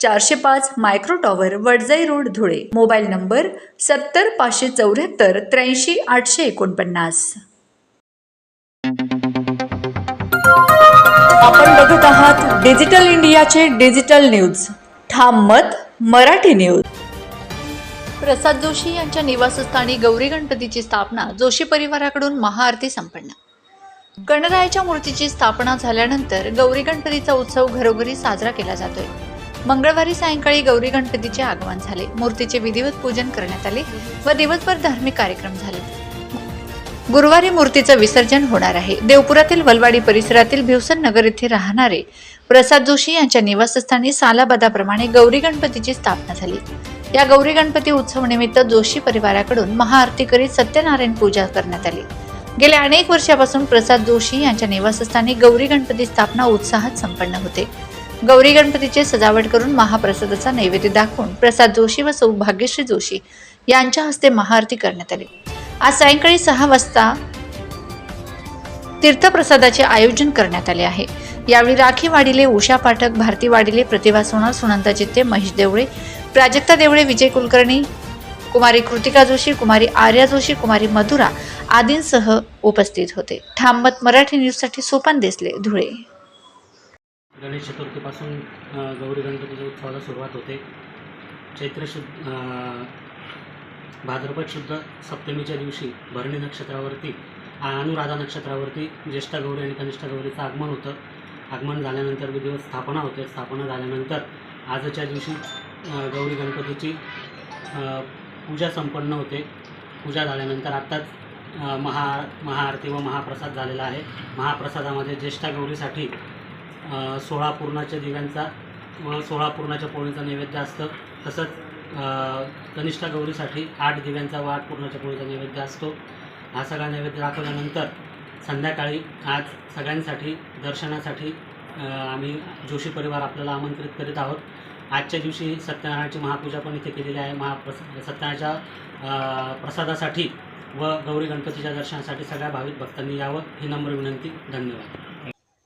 चारशे पाच micro tower Wadjai road Dhule. Mobile number सत्तर पाचशे चौऱ्याहत्तर त्र्याऐंशी आठशे एकोणपन्नास. आपण बघत आहात डिजिटल इंडियाचे डिजिटल न्यूज. ठाम मत मराठी न्यूज. प्रसाद जोशी यांच्या निवासस्थानी गौरी गणपतीची स्थापना जोशी परिवाराकडून महाआरती संपन्न. गणरायाच्या मूर्तीची स्थापना झाल्यानंतर गौरी गणपतीचा उत्सव घरोघरी साजरा केला जातोय. मंगळवारी सायंकाळी गौरी गणपतीचे आगमन झाले. मूर्तीचे विधिवत पूजन करण्यात आले व दिवसभर धार्मिक कार्यक्रम झाले. गुरुवारी मूर्तीचं विसर्जन होणार आहे. देवपुरातील वलवाडी परिसरातील भिवसन नगर येथे राहणारे प्रसाद जोशी यांच्या निवासस्थानी सालाबदाप्रमाणे गौरी गणपतीची स्थापना झाली. या गौरी गणपती उत्सव निमित्त जोशी परिवाराकडून महाआरती करीत सत्यनारायण पूजा करण्यात आली. गेल्या अनेक वर्षापासून प्रसाद जोशी यांच्या निवासस्थानी गौरी गणपती स्थापना उत्साहात संपन्न होते. गौरी गणपतीची सजावट करून महाप्रसादाचा नैवेद्य दाखवून प्रसाद जोशी व सौभाग्यश्री जोशी यांच्या हस्ते महाआरती करण्यात आली. आज सायंकाळी सहा वाजता तीर्थप्रसादाचे आयोजन करण्यात आले आहे. यावेळी राखी वाडिले उषा पाठक भारती वाडिले प्रतिभा सोनार सुनंदा चित्ते महेश देवळे प्राजक्ता देवळे विजय कुलकर्णी कुमारी कृतिका जोशी कुमारी आर्या जोशी कुमारी मधुरा आदींसह उपस्थित होते. ठाममत मराठी न्यूजसाठी सोपान देसले धुळे. गणेश चतुर्थीपासून गौरी गणपतीच्या उत्सवाला सुरुवात होते. चैत्र शुद्ध भाद्रपद शुद्ध सप्तमीच्या दिवशी भरणी नक्षत्रावरती अनुराधा नक्षत्रावरती ज्येष्ठ गौरी आणि कनिष्ठ गौरीचं आगमन होतं. आगमन झाल्यानंतर दिवस स्थापना होते. स्थापना झाल्यानंतर आजच्या दिवशी गौरी गणपतीची पूजा संपन्न होते. पूजा झाल्यानंतर आत्ताच महा महाआरती व महाप्रसाद झालेला आहे. महाप्रसादामध्ये ज्येष्ठा गौरीसाठी सोळा पूर्णाच्या दिव्यांचा व सोळा पूर्णाच्या पोळीचा नैवेद्य असतं. तसंच कनिष्ठा कनिष्ठ गौरीसाठी आठ दिव्यांचा व आठ पूर्णाच्या पोळीचा नैवेद्य असतो. हा सगळा नैवेद्य दाखवल्यानंतर संध्याकाळी आज सगळ्यांसाठी दर्शनासाठी आम्ही जोशी परिवार आपल्याला आमंत्रित करीत आहोत. आजच्या दिवशी सत्यनारायणाची महापूजा पण इथे केलेली आहे. महाप्रस सत्यनारायणच्या प्रसादासाठी व गौरी गणपतीच्या दर्शनासाठी सगळ्या भाविक भक्तांनी यावं ही नम्र विनंती. धन्यवाद.